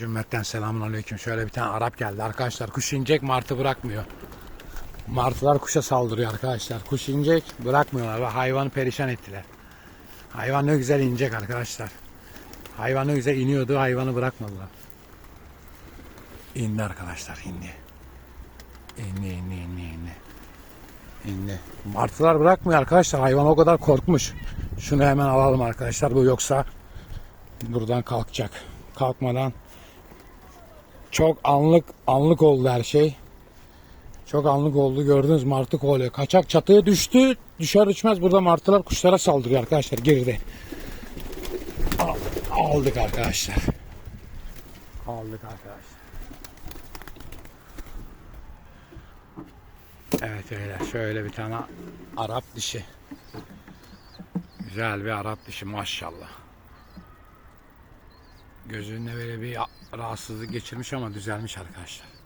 Cümletten selamun aleyküm. Şöyle bir tane Arap geldi arkadaşlar. Kuş inecek martı bırakmıyor. Martılar kuşa saldırıyor arkadaşlar. Kuş inecek bırakmıyorlar ve hayvanı perişan ettiler. Hayvan ne güzel inecek arkadaşlar. Hayvan ne güzel iniyordu hayvanı bırakmadılar. İndi arkadaşlar indi. İndi indi indi indi. İndi. Martılar bırakmıyor arkadaşlar. Hayvan o kadar korkmuş. Şunu hemen alalım arkadaşlar. Bu yoksa buradan kalkacak. Kalkmadan çok anlık anlık oldu her şey. Çok anlık oldu gördünüz martı kovalıyor. Kaçak çatıya düştü. Düşer düşmez burada martılar kuşlara saldırıyor arkadaşlar girdi. Al- Aldık arkadaşlar. Aldık arkadaşlar. Evet öyle. Şöyle bir tane Arap dişi. Güzel bir Arap dişi maşallah. Gözünde böyle bir rahatsızlık geçirmiş ama düzelmiş arkadaşlar.